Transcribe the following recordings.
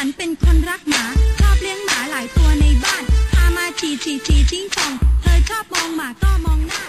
ฉันเป็นคนรักหมา ชอบเลี้ยงหมาหลายตัวในบ้าน พามาฉี่ฉี่ฉี่ชิงชองเธอชอบมองหมาก็มองหน้า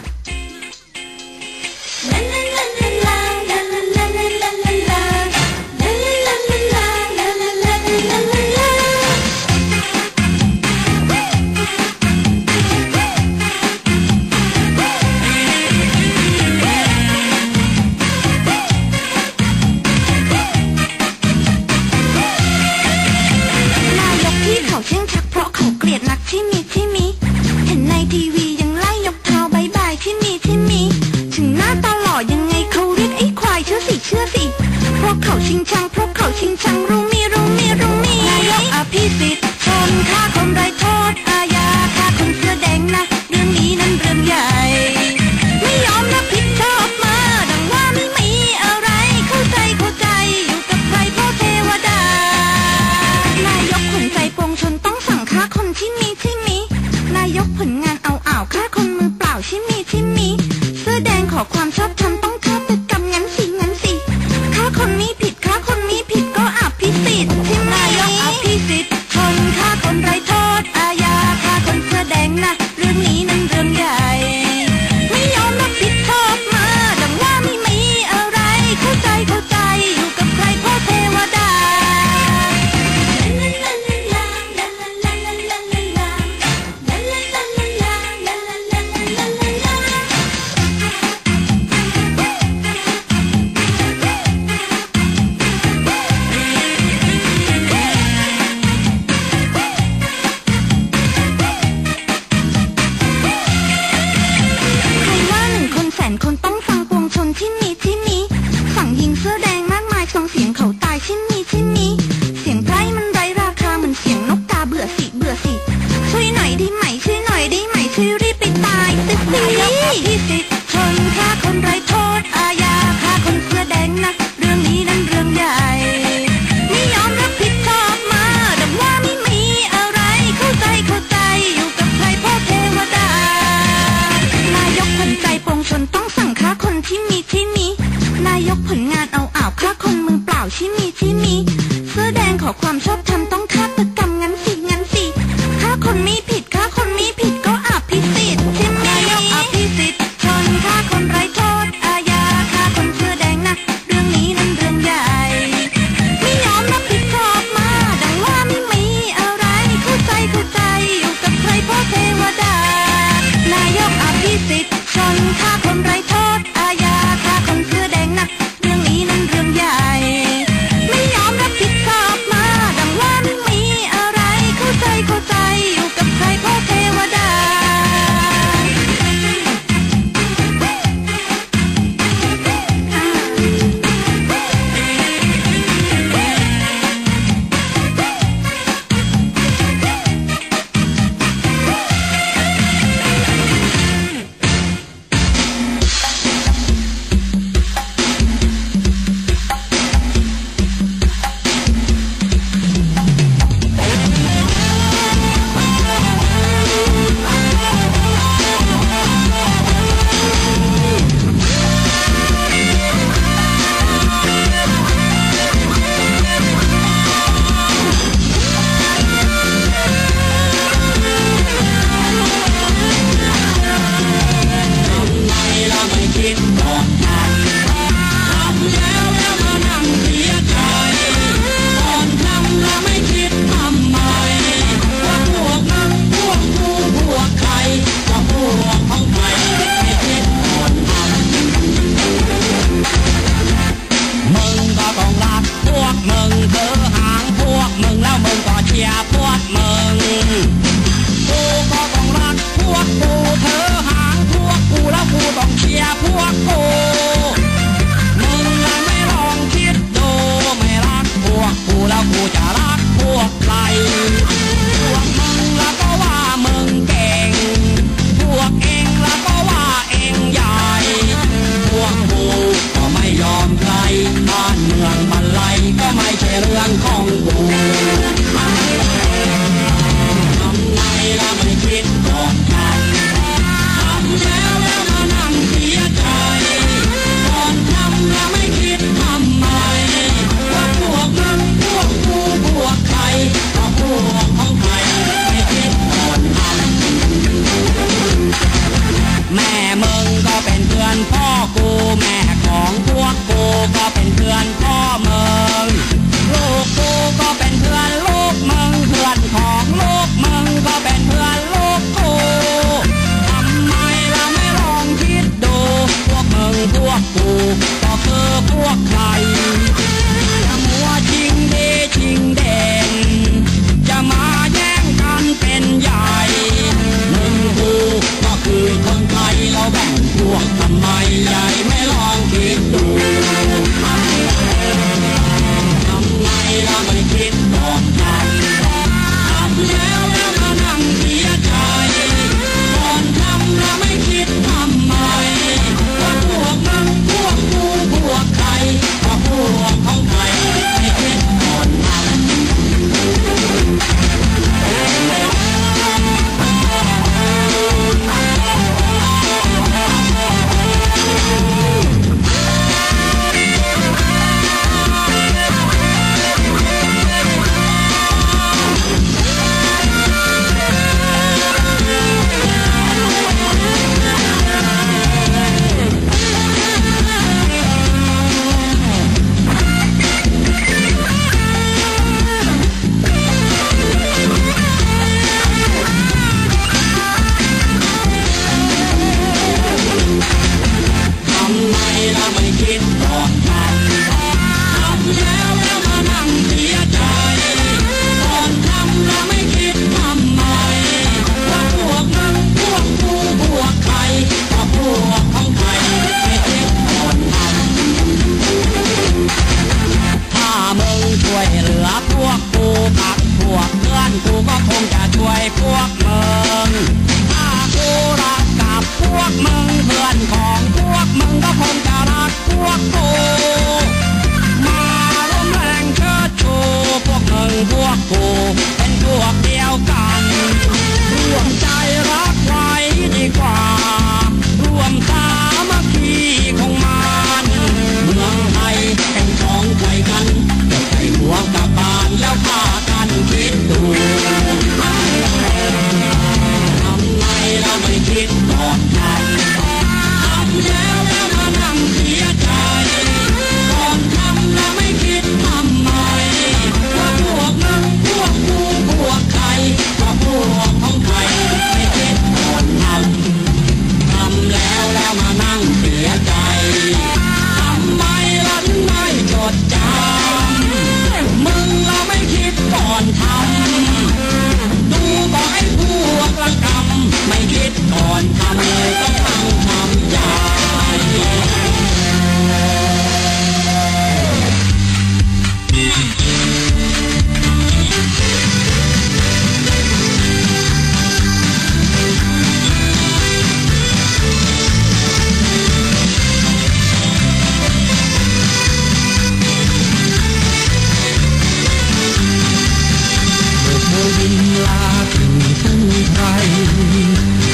บินลาถึงถึงไทย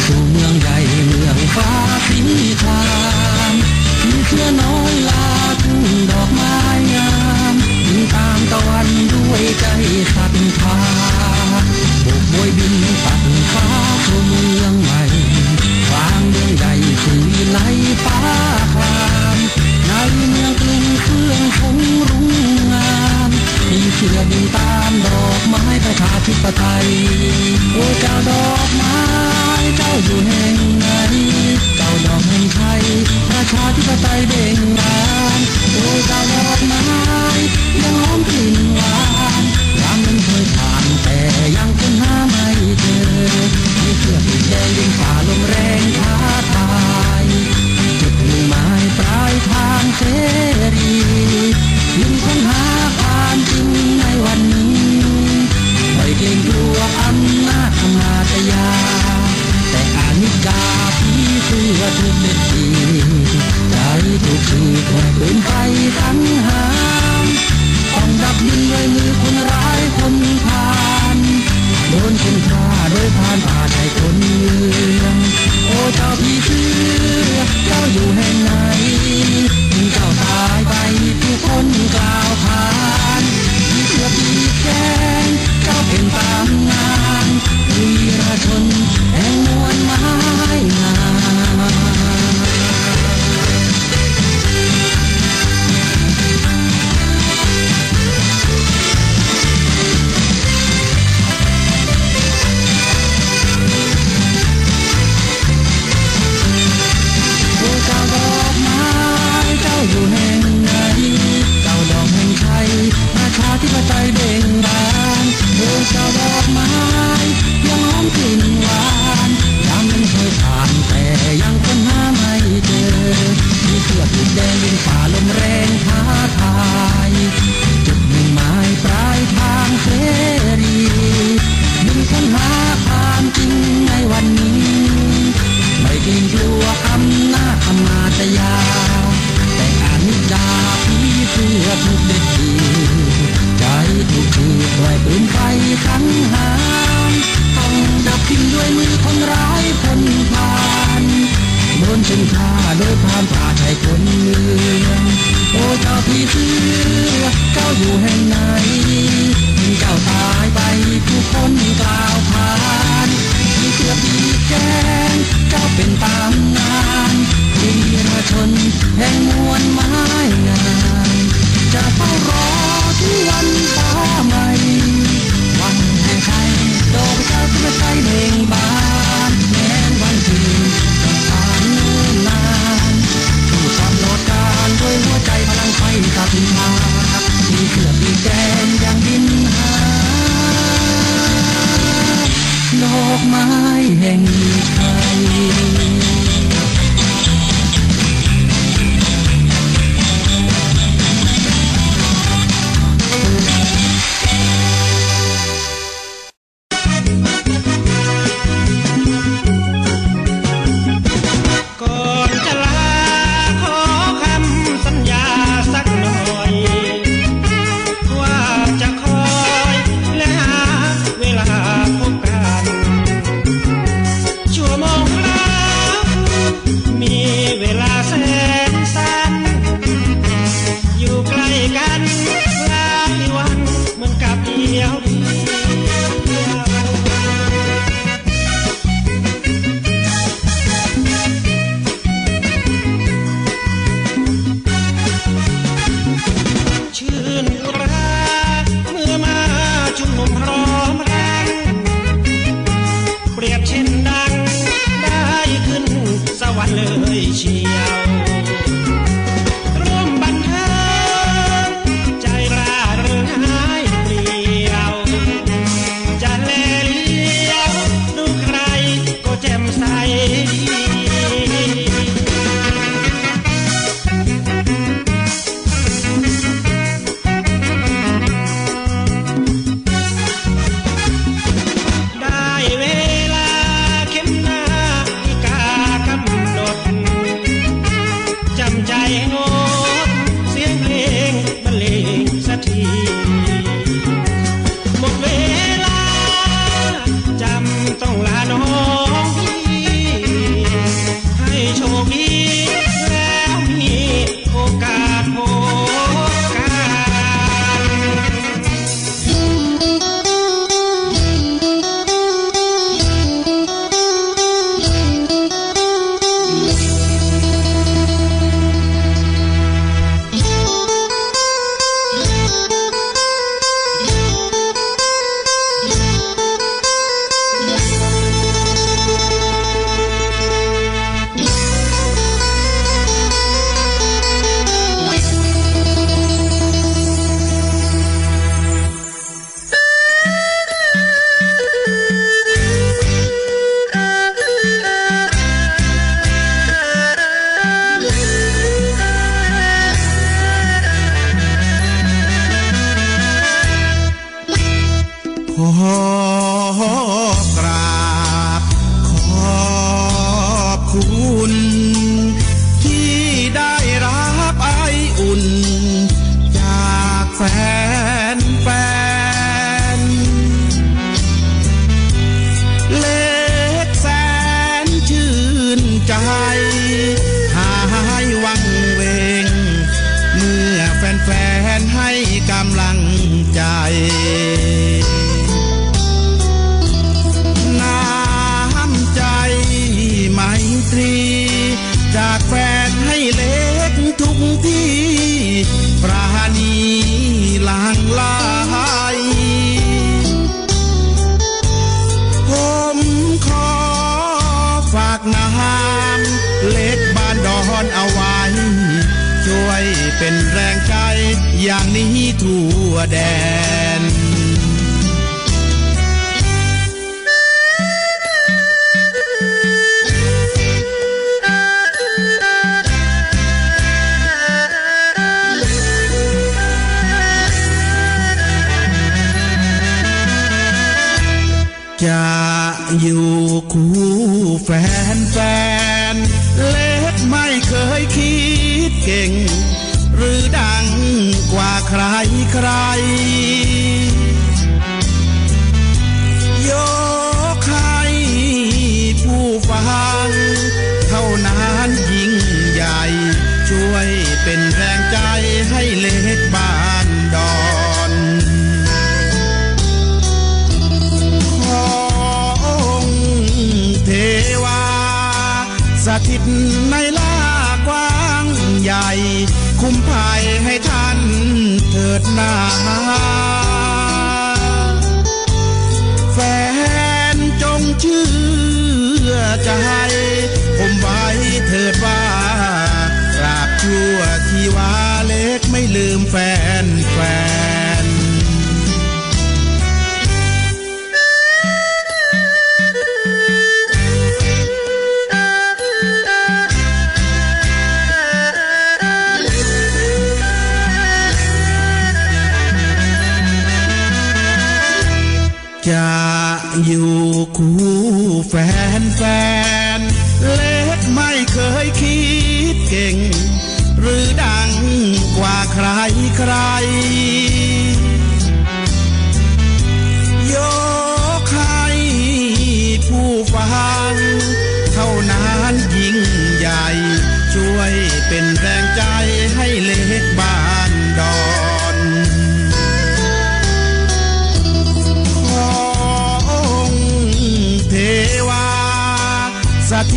สู่เมืองใหญ่เมืองฟ้าสีทามยิงเพื่อน้อยลาทุ่งดอกไม้งามยิ่งตามตะวันด้วยใจศรัทธาบกบวยบินตัดฟ้าสู่เมืองใหม่ฟางเมืองใหญ่คือในฟ้าคามในเมือง ขียนตามดอกไม้ประชาธิปไตยโอ้เจ้าดอกไม้ กำลังใจ เป็นแรงใจอย่างนี้ทั่วแดนจะอยู่คู่แฟนแฟน เล็บไม่เคยคิดเก่งือดังกว่าใครใคร ยกให้ผู้ฟังเท่านั้นยิ่งใหญ่ ช่วยเป็นแรงใจให้เล็กบ้านดอนของเทวาสถิตใน หนาแฟนจงเชื่อใจ ผมไว้เถิดว่าตราบชั่วที่ว่าเล็กไม่ลืมแฟน ฟน เล็กไม่เคยคิดเก่ง หรือดังกว่าใครใคร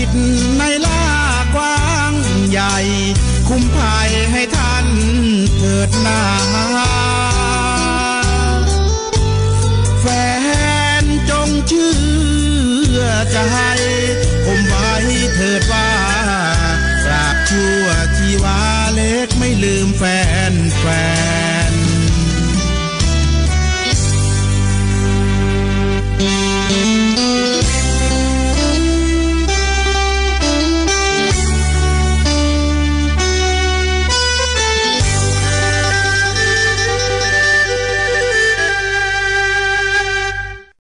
สถิตในล่ากว้างใหญ่ คุ้มภัยให้ท่านเถิดนาแฟนจงเชื่อใจผมไว้เถิดว่าตราบชั่วชีวาเล็กไม่ลืมแฟนแฟน